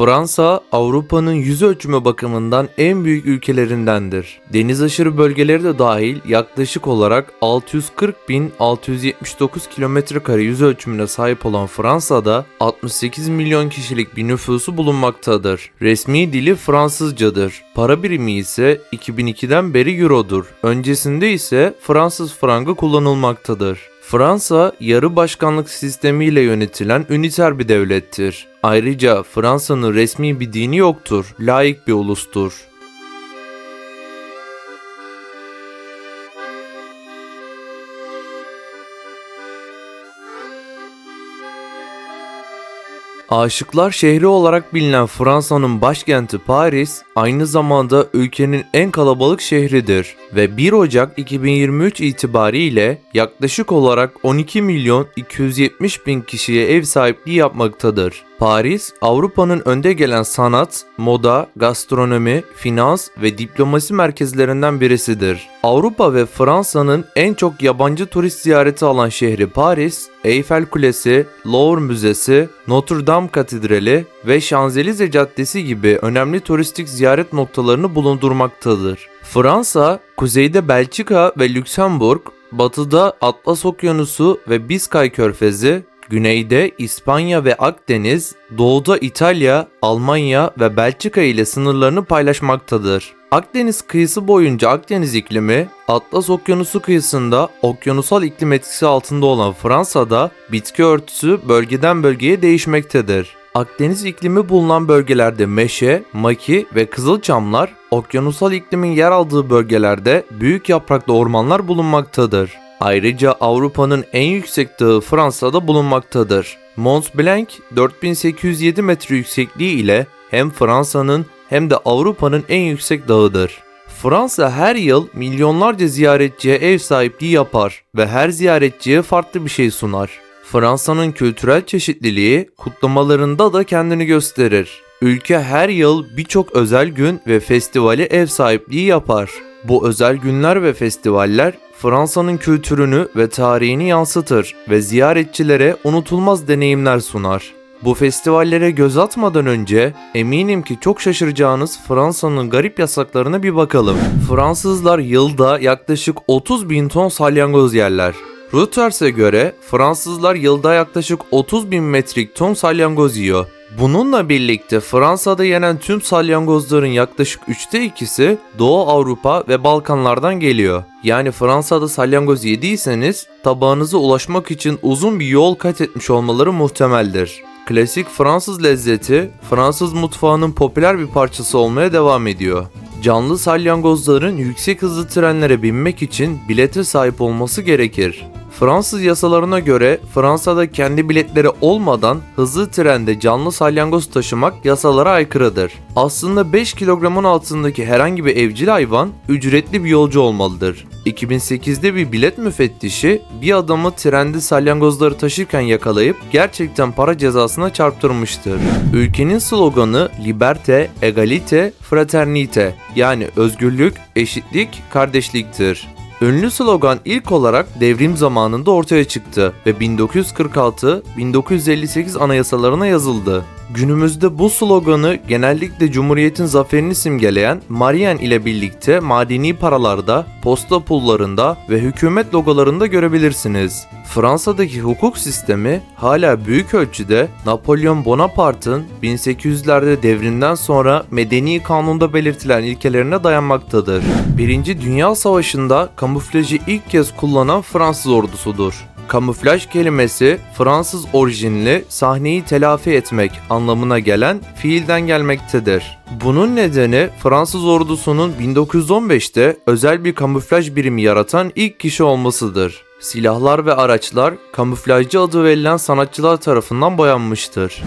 Fransa, Avrupa'nın yüz ölçümü bakımından en büyük ülkelerindendir. Deniz aşırı bölgeleri de dahil yaklaşık olarak 640.679 kilometre yüz ölçümüne sahip olan Fransa'da 68 milyon kişilik bir nüfusu bulunmaktadır. Resmi dili Fransızcadır. Para birimi ise 2002'den beri Euro'dur. Öncesinde ise Fransız frangı kullanılmaktadır. Fransa, yarı başkanlık sistemiyle yönetilen üniter bir devlettir. Ayrıca Fransa'nın resmi bir dini yoktur, laik bir ulustur. Aşıklar şehri olarak bilinen Fransa'nın başkenti Paris, aynı zamanda ülkenin en kalabalık şehridir ve 1 Ocak 2023 itibariyle yaklaşık olarak 12 milyon 270 bin kişiye ev sahipliği yapmaktadır. Paris, Avrupa'nın önde gelen sanat, moda, gastronomi, finans ve diplomasi merkezlerinden birisidir. Avrupa ve Fransa'nın en çok yabancı turist ziyareti alan şehri Paris, Eyfel Kulesi, Louvre Müzesi, Notre Dame Katedrali ve Şanzelize Caddesi gibi önemli turistik ziyaret noktalarını bulundurmaktadır. Fransa, kuzeyde Belçika ve Lüksemburg, batıda Atlas Okyanusu ve Biskay Körfezi, güneyde İspanya ve Akdeniz, doğuda İtalya, Almanya ve Belçika ile sınırlarını paylaşmaktadır. Akdeniz kıyısı boyunca Akdeniz iklimi, Atlas Okyanusu kıyısında okyanusal iklim etkisi altında olan Fransa'da bitki örtüsü bölgeden bölgeye değişmektedir. Akdeniz iklimi bulunan bölgelerde meşe, maki ve kızılçamlar, okyanusal iklimin yer aldığı bölgelerde büyük yapraklı ormanlar bulunmaktadır. Ayrıca Avrupa'nın en yüksek dağı Fransa'da bulunmaktadır. Mont Blanc 4807 metre yüksekliği ile hem Fransa'nın hem de Avrupa'nın en yüksek dağıdır. Fransa her yıl milyonlarca ziyaretçiye ev sahipliği yapar ve her ziyaretçiye farklı bir şey sunar. Fransa'nın kültürel çeşitliliği kutlamalarında da kendini gösterir. Ülke her yıl birçok özel gün ve festivali ev sahipliği yapar. Bu özel günler ve festivaller Fransa'nın kültürünü ve tarihini yansıtır ve ziyaretçilere unutulmaz deneyimler sunar. Bu festivallere göz atmadan önce eminim ki çok şaşıracağınız Fransa'nın garip yasaklarına bir bakalım. Fransızlar yılda yaklaşık 30 bin ton salyangoz yerler. Reuters'e göre Fransızlar yılda yaklaşık 30 bin metrik ton salyangoz yiyor. Bununla birlikte Fransa'da yenen tüm salyangozların yaklaşık üçte ikisi Doğu Avrupa ve Balkanlardan geliyor. Yani Fransa'da salyangoz yediyseniz tabağınıza ulaşmak için uzun bir yol kat etmiş olmaları muhtemeldir. Klasik Fransız lezzeti Fransız mutfağının popüler bir parçası olmaya devam ediyor. Canlı salyangozların yüksek hızlı trenlere binmek için bilete sahip olması gerekir. Fransız yasalarına göre Fransa'da kendi biletleri olmadan hızlı trende canlı salyangoz taşımak yasalara aykırıdır. Aslında 5 kilogramın altındaki herhangi bir evcil hayvan ücretli bir yolcu olmalıdır. 2008'de bir bilet müfettişi bir adamı trende salyangozları taşırken yakalayıp gerçekten para cezasına çarptırmıştır. Ülkenin sloganı Liberte, Egalite, Fraternite yani özgürlük, eşitlik, kardeşliktir. Ünlü slogan ilk olarak devrim zamanında ortaya çıktı ve 1946-1958 anayasalarına yazıldı. Günümüzde bu sloganı genellikle Cumhuriyet'in zaferini simgeleyen Marian ile birlikte madeni paralarda, posta pullarında ve hükümet logolarında görebilirsiniz. Fransa'daki hukuk sistemi hala büyük ölçüde Napolyon Bonaparte'ın 1800'lerde devrinden sonra medeni kanunda belirtilen ilkelerine dayanmaktadır. Birinci Dünya Savaşı'nda kamuflajı ilk kez kullanan Fransız ordusudur. Kamuflaj kelimesi Fransız orijinli sahneyi telafi etmek anlamına gelen fiilden gelmektedir. Bunun nedeni Fransız ordusunun 1915'te özel bir kamuflaj birimi yaratan ilk kişi olmasıdır. Silahlar ve araçlar kamuflajcı adı verilen sanatçılar tarafından boyanmıştır.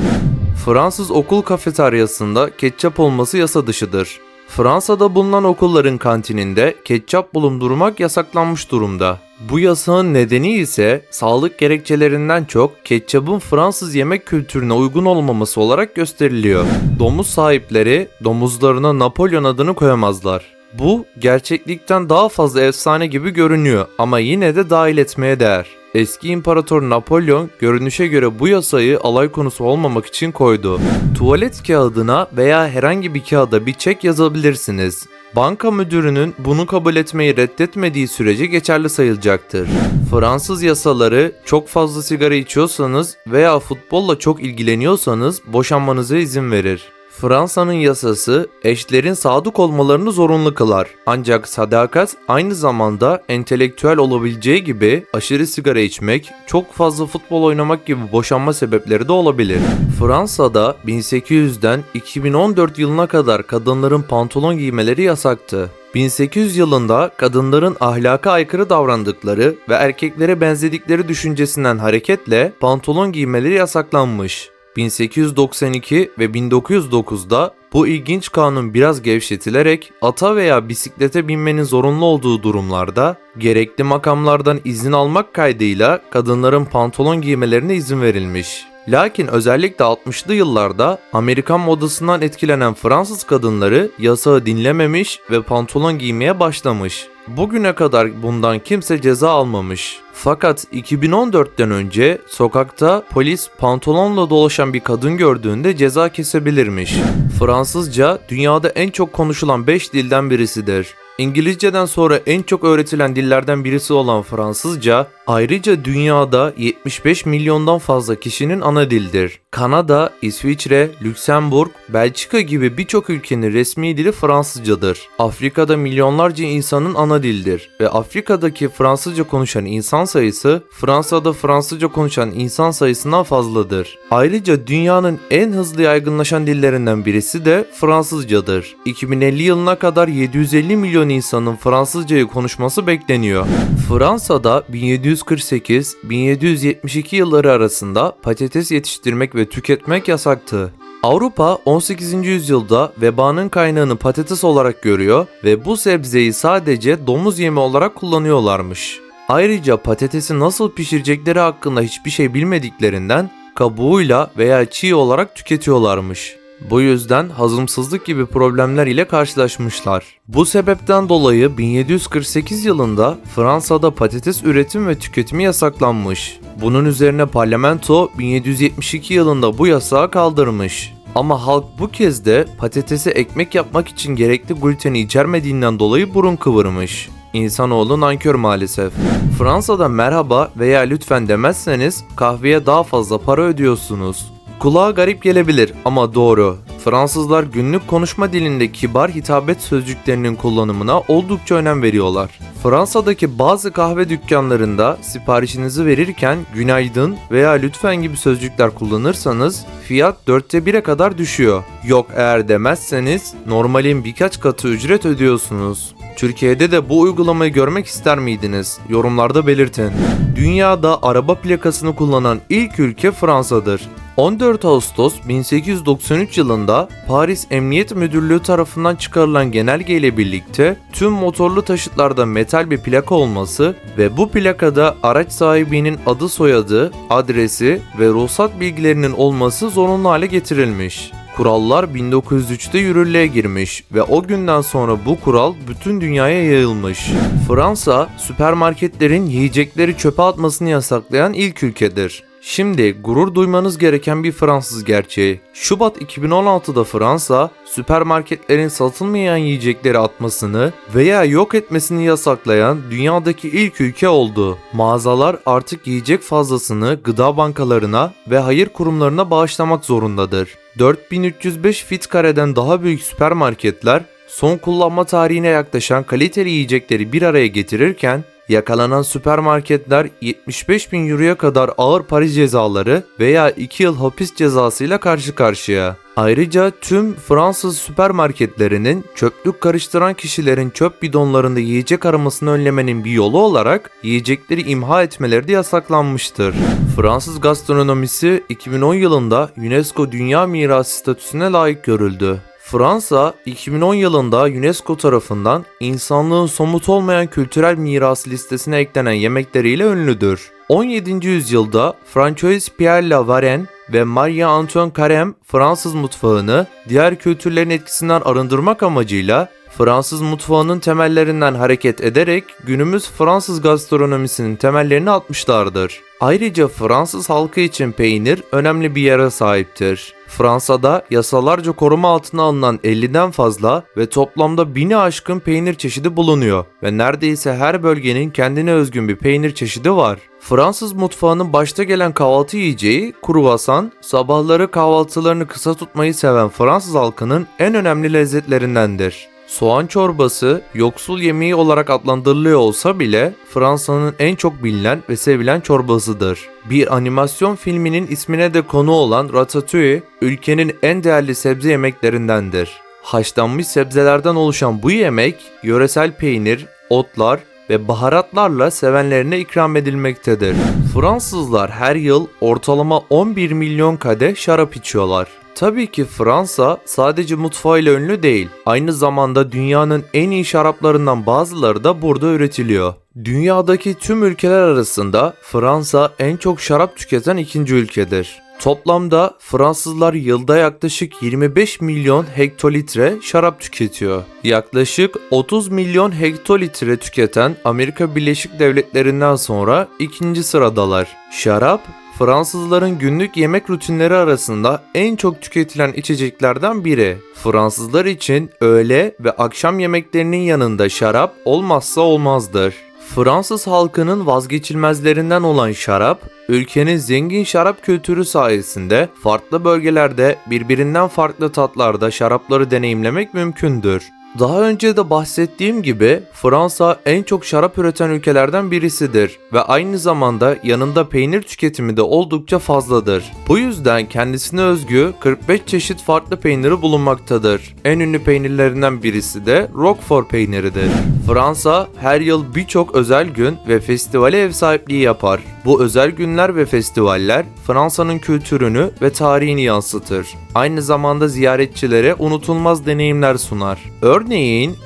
Fransız okul kafeteryasında ketçap olması yasa dışıdır. Fransa'da bulunan okulların kantininde ketçap bulundurmak yasaklanmış durumda. Bu yasağın nedeni ise sağlık gerekçelerinden çok ketçapın Fransız yemek kültürüne uygun olmaması olarak gösteriliyor. Domuz sahipleri domuzlarına Napolyon adını koyamazlar. Bu gerçeklikten daha fazla efsane gibi görünüyor ama yine de dahil etmeye değer. Eski imparator Napolyon görünüşe göre bu yasayı alay konusu olmamak için koydu. Tuvalet kağıdına veya herhangi bir kağıda bir çek yazabilirsiniz. Banka müdürünün bunu kabul etmeyi reddetmediği sürece geçerli sayılacaktır. Fransız yasaları çok fazla sigara içiyorsanız veya futbolla çok ilgileniyorsanız boşanmanıza izin verir. Fransa'nın yasası eşlerin sadık olmalarını zorunlu kılar. Ancak sadakat aynı zamanda entelektüel olabileceği gibi aşırı sigara içmek, çok fazla futbol oynamak gibi boşanma sebepleri de olabilir. Fransa'da 1800'den 2014 yılına kadar kadınların pantolon giymeleri yasaktı. 1800 yılında kadınların ahlaka aykırı davrandıkları ve erkeklere benzedikleri düşüncesinden hareketle pantolon giymeleri yasaklanmış. 1892 ve 1909'da bu ilginç kanun biraz gevşetilerek ata veya bisiklete binmenin zorunlu olduğu durumlarda gerekli makamlardan izin almak kaydıyla kadınların pantolon giymelerine izin verilmiş. Lakin özellikle 60'lı yıllarda Amerikan modasından etkilenen Fransız kadınları yasağı dinlememiş ve pantolon giymeye başlamış. Bugüne kadar bundan kimse ceza almamış. Fakat 2014'ten önce sokakta polis pantolonla dolaşan bir kadın gördüğünde ceza kesebilirmiş. Fransızca dünyada en çok konuşulan 5 dilden birisidir. İngilizceden sonra en çok öğretilen dillerden birisi olan Fransızca, ayrıca dünyada 75 milyondan fazla kişinin ana dildir. Kanada, İsviçre, Lüksemburg, Belçika gibi birçok ülkenin resmi dili Fransızcadır. Afrika'da milyonlarca insanın ana dildir ve Afrika'daki Fransızca konuşan insan sayısı Fransa'da Fransızca konuşan insan sayısından fazladır. Ayrıca dünyanın en hızlı yaygınlaşan dillerinden birisi de Fransızcadır. 2050 yılına kadar 750 milyon insanın Fransızcayı konuşması bekleniyor. Fransa'da 1748-1772 yılları arasında patates yetiştirmek ve tüketmek yasaktı. Avrupa 18. yüzyılda vebanın kaynağını patates olarak görüyor ve bu sebzeyi sadece domuz yemi olarak kullanıyorlarmış. Ayrıca patatesi nasıl pişirecekleri hakkında hiçbir şey bilmediklerinden kabuğuyla veya çiğ olarak tüketiyorlarmış. Bu yüzden hazımsızlık gibi problemler ile karşılaşmışlar. Bu sebepten dolayı 1748 yılında Fransa'da patates üretim ve tüketimi yasaklanmış. Bunun üzerine parlamento 1772 yılında bu yasağı kaldırmış. Ama halk bu kez de patatesi ekmek yapmak için gerekli gluteni içermediğinden dolayı burun kıvırmış. İnsanoğlu nankör maalesef. Fransa'da merhaba veya lütfen demezseniz kahveye daha fazla para ödüyorsunuz. Kulağa garip gelebilir ama doğru. Fransızlar günlük konuşma dilinde kibar hitabet sözcüklerinin kullanımına oldukça önem veriyorlar. Fransa'daki bazı kahve dükkanlarında siparişinizi verirken günaydın veya lütfen gibi sözcükler kullanırsanız fiyat dörtte 1'e kadar düşüyor. Yok eğer demezseniz normalin birkaç katı ücret ödüyorsunuz. Türkiye'de de bu uygulamayı görmek ister miydiniz? Yorumlarda belirtin. Dünyada araba plakasını kullanan ilk ülke Fransa'dır. 14 Ağustos 1893 yılında Paris Emniyet Müdürlüğü tarafından çıkarılan genelge ile birlikte tüm motorlu taşıtlarda metal bir plaka olması ve bu plakada araç sahibinin adı soyadı, adresi ve ruhsat bilgilerinin olması zorunlu hale getirilmiş. Kurallar 1903'te yürürlüğe girmiş ve o günden sonra bu kural bütün dünyaya yayılmış. Fransa, süpermarketlerin yiyecekleri çöpe atmasını yasaklayan ilk ülkedir. Şimdi gurur duymanız gereken bir Fransız gerçeği. Şubat 2016'da Fransa, süpermarketlerin satılmayan yiyecekleri atmasını veya yok etmesini yasaklayan dünyadaki ilk ülke oldu. Mağazalar artık yiyecek fazlasını gıda bankalarına ve hayır kurumlarına bağışlamak zorundadır. 4305 fit kareden daha büyük süpermarketler son kullanma tarihine yaklaşan kaliteli yiyecekleri bir araya getirirken yakalanan süpermarketler 75 bin euroya kadar ağır para cezaları veya 2 yıl hapis cezasıyla karşı karşıya. Ayrıca tüm Fransız süpermarketlerinin çöplük karıştıran kişilerin çöp bidonlarında yiyecek aramasını önlemenin bir yolu olarak yiyecekleri imha etmeleri de yasaklanmıştır. Fransız gastronomisi 2010 yılında UNESCO Dünya Mirası statüsüne layık görüldü. Fransa 2010 yılında UNESCO tarafından insanlığın somut olmayan kültürel miras listesine eklenen yemekleriyle ünlüdür. 17. yüzyılda François Pierre La Varenne ve Marie Antoine Carême Fransız mutfağını diğer kültürlerin etkisinden arındırmak amacıyla Fransız mutfağının temellerinden hareket ederek günümüz Fransız gastronomisinin temellerini atmışlardır. Ayrıca Fransız halkı için peynir önemli bir yere sahiptir. Fransa'da yasalarca koruma altına alınan 50'den fazla ve toplamda 1000'i aşkın peynir çeşidi bulunuyor ve neredeyse her bölgenin kendine özgün bir peynir çeşidi var. Fransız mutfağının başta gelen kahvaltı yiyeceği kruvasan, sabahları kahvaltılarını kısa tutmayı seven Fransız halkının en önemli lezzetlerindendir. Soğan çorbası yoksul yemeği olarak adlandırılıyor olsa bile Fransa'nın en çok bilinen ve sevilen çorbasıdır. Bir animasyon filminin ismine de konu olan Ratatouille, ülkenin en değerli sebze yemeklerindendir. Haşlanmış sebzelerden oluşan bu yemek, yöresel peynir, otlar ve baharatlarla sevenlerine ikram edilmektedir. Fransızlar her yıl ortalama 11 milyon kadeh şarap içiyorlar. Tabii ki Fransa sadece mutfağıyla ünlü değil. Aynı zamanda dünyanın en iyi şaraplarından bazıları da burada üretiliyor. Dünyadaki tüm ülkeler arasında Fransa en çok şarap tüketen ikinci ülkedir. Toplamda Fransızlar yılda yaklaşık 25 milyon hektolitre şarap tüketiyor. Yaklaşık 30 milyon hektolitre tüketen Amerika Birleşik Devletleri'nden sonra ikinci sıradalar. Şarap Fransızların günlük yemek rutinleri arasında en çok tüketilen içeceklerden biri. Fransızlar için öğle ve akşam yemeklerinin yanında şarap olmazsa olmazdır. Fransız halkının vazgeçilmezlerinden olan şarap, ülkenin zengin şarap kültürü sayesinde farklı bölgelerde birbirinden farklı tatlarda şarapları deneyimlemek mümkündür. Daha önce de bahsettiğim gibi Fransa en çok şarap üreten ülkelerden birisidir ve aynı zamanda yanında peynir tüketimi de oldukça fazladır. Bu yüzden kendisine özgü 45 çeşit farklı peyniri bulunmaktadır. En ünlü peynirlerinden birisi de Roquefort peyniridir. Fransa her yıl birçok özel gün ve festivale ev sahipliği yapar. Bu özel günler ve festivaller Fransa'nın kültürünü ve tarihini yansıtır. Aynı zamanda ziyaretçilere unutulmaz deneyimler sunar. Örneğin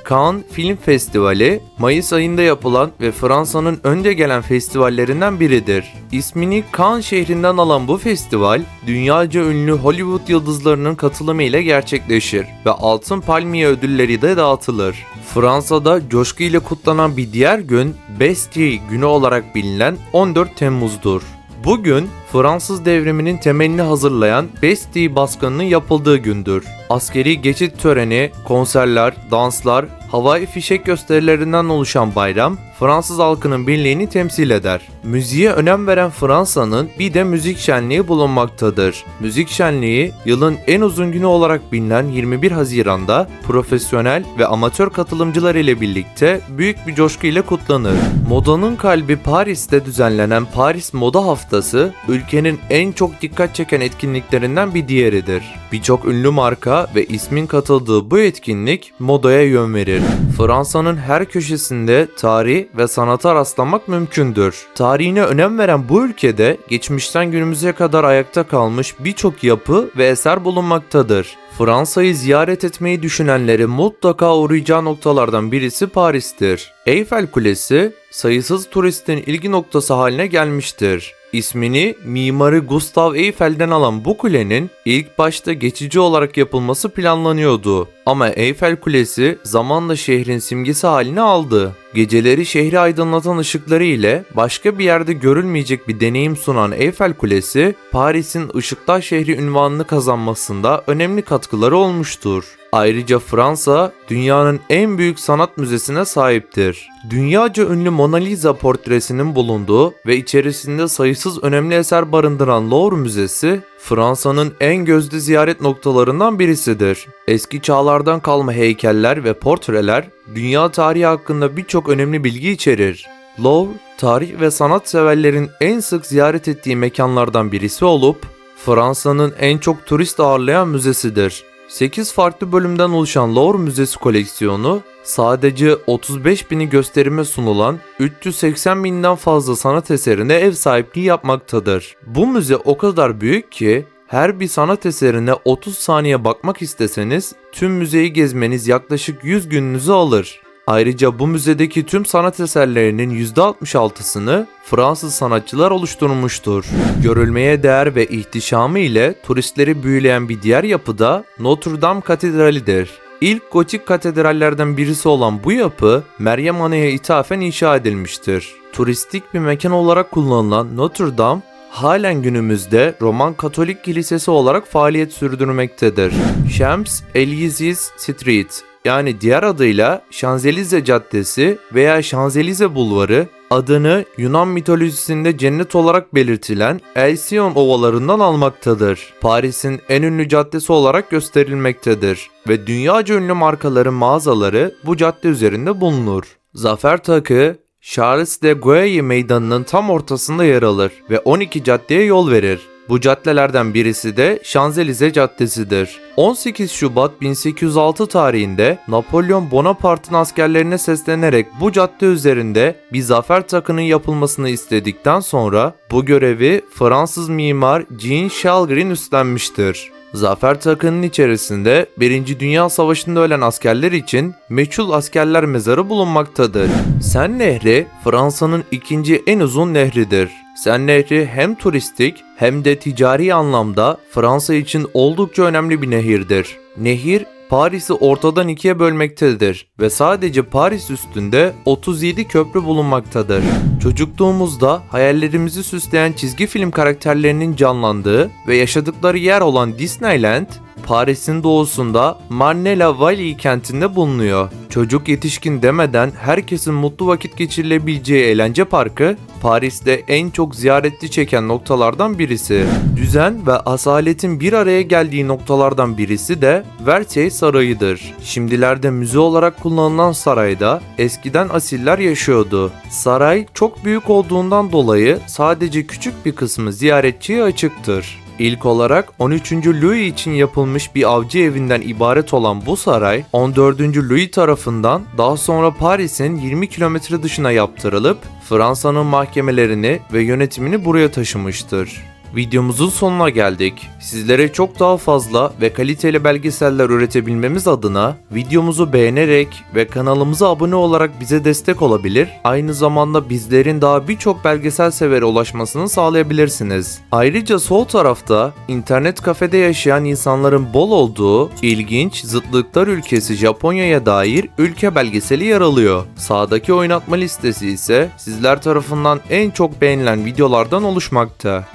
Cannes Film Festivali Mayıs ayında yapılan ve Fransa'nın önde gelen festivallerinden biridir. İsmini Cannes şehrinden alan bu festival dünyaca ünlü Hollywood yıldızlarının katılımı ile gerçekleşir ve Altın Palmiye ödülleri de dağıtılır. Fransa'da coşkuyla kutlanan bir diğer gün Bastille günü olarak bilinen 14 Temmuz'dur. Bugün Fransız devriminin temelini hazırlayan Bastille baskınının yapıldığı gündür. Askeri geçit töreni, konserler, danslar, havai fişek gösterilerinden oluşan bayram Fransız halkının birliğini temsil eder. Müziğe önem veren Fransa'nın bir de müzik şenliği bulunmaktadır. Müzik şenliği yılın en uzun günü olarak bilinen 21 Haziran'da profesyonel ve amatör katılımcılar ile birlikte büyük bir coşku ile kutlanır. Modanın kalbi Paris'te düzenlenen Paris Moda Haftası ülkenin en çok dikkat çeken etkinliklerinden bir diğeridir. Birçok ünlü marka ve ismin katıldığı bu etkinlik modaya yön verir. Fransa'nın her köşesinde tarih ve sanata rastlamak mümkündür. Tarihine önem veren bu ülkede geçmişten günümüze kadar ayakta kalmış birçok yapı ve eser bulunmaktadır. Fransa'yı ziyaret etmeyi düşünenlerin mutlaka uğrayacağı noktalardan birisi Paris'tir. Eyfel Kulesi sayısız turistin ilgi noktası haline gelmiştir. İsmini mimarı Gustave Eiffel'den alan bu kulenin ilk başta geçici olarak yapılması planlanıyordu. Ama Eyfel Kulesi zamanla şehrin simgesi halini aldı. Geceleri şehri aydınlatan ışıkları ile başka bir yerde görülmeyecek bir deneyim sunan Eyfel Kulesi, Paris'in ışıklar şehri ünvanını kazanmasında önemli katkıları olmuştur. Ayrıca Fransa dünyanın en büyük sanat müzesine sahiptir. Dünyaca ünlü Mona Lisa portresinin bulunduğu ve içerisinde sayısız önemli eser barındıran Louvre Müzesi, Fransa'nın en gözde ziyaret noktalarından birisidir. Eski çağlardan kalma heykeller ve portreler dünya tarihi hakkında birçok önemli bilgi içerir. Louvre, tarih ve sanat severlerin en sık ziyaret ettiği mekanlardan birisi olup Fransa'nın en çok turist ağırlayan müzesidir. 8 farklı bölümden oluşan Louvre Müzesi koleksiyonu sadece 35 bini gösterime sunulan 380 binden fazla sanat eserine ev sahipliği yapmaktadır. Bu müze o kadar büyük ki her bir sanat eserine 30 saniye bakmak isteseniz tüm müzeyi gezmeniz yaklaşık 100 gününüzü alır. Ayrıca bu müzedeki tüm sanat eserlerinin %66'sını Fransız sanatçılar oluşturmuştur. Görülmeye değer ve ihtişamı ile turistleri büyüleyen bir diğer yapı da Notre Dame Katedrali'dir. İlk gotik katedrallerden birisi olan bu yapı Meryem Ana'ya ithafen inşa edilmiştir. Turistik bir mekan olarak kullanılan Notre Dame halen günümüzde Roman Katolik Kilisesi olarak faaliyet sürdürmektedir. Champs Elysees Street yani diğer adıyla Şanzelize Caddesi veya Şanzelize Bulvarı adını Yunan mitolojisinde cennet olarak belirtilen Elsion ovalarından almaktadır. Paris'in en ünlü caddesi olarak gösterilmektedir ve dünyaca ünlü markaların mağazaları bu cadde üzerinde bulunur. Zafer Takı, Charles de Gaulle meydanının tam ortasında yer alır ve 12 caddeye yol verir. Bu caddelerden birisi de Şanzelize Caddesi'dir. 18 Şubat 1806 tarihinde Napolyon Bonaparte'ın askerlerine seslenerek bu cadde üzerinde bir zafer takının yapılmasını istedikten sonra bu görevi Fransız mimar Jean Chalgrin üstlenmiştir. Zafer Takı'nın içerisinde 1. Dünya Savaşı'nda ölen askerler için meçhul askerler mezarı bulunmaktadır. Sen Nehri Fransa'nın ikinci en uzun nehridir. Sen Nehri hem turistik hem de ticari anlamda Fransa için oldukça önemli bir nehirdir. Nehir Paris'i ortadan ikiye bölmektedir ve sadece Paris üstünde 37 köprü bulunmaktadır. Çocukluğumuzda hayallerimizi süsleyen çizgi film karakterlerinin canlandığı ve yaşadıkları yer olan Disneyland, Paris'in doğusunda Marnella Valley kentinde bulunuyor. Çocuk yetişkin demeden herkesin mutlu vakit geçirilebileceği eğlence parkı, Paris'te en çok ziyaretli çeken noktalardan birisi. Düzen ve asaletin bir araya geldiği noktalardan birisi de Versailles Sarayı'dır. Şimdilerde müze olarak kullanılan sarayda eskiden asiller yaşıyordu. Saray büyük olduğundan dolayı sadece küçük bir kısmı ziyaretçiye açıktır. İlk olarak 13. Louis için yapılmış bir avcı evinden ibaret olan bu saray 14. Louis tarafından daha sonra Paris'in 20 kilometre dışına yaptırılıp Fransa'nın mahkemelerini ve yönetimini buraya taşımıştır. Videomuzun sonuna geldik. Sizlere çok daha fazla ve kaliteli belgeseller üretebilmemiz adına videomuzu beğenerek ve kanalımıza abone olarak bize destek olabilir. Aynı zamanda bizlerin daha birçok belgesel severe ulaşmasını sağlayabilirsiniz. Ayrıca sol tarafta internet kafede yaşayan insanların bol olduğu ilginç zıtlıklar ülkesi Japonya'ya dair ülke belgeseli yer alıyor. Sağdaki oynatma listesi ise sizler tarafından en çok beğenilen videolardan oluşmakta.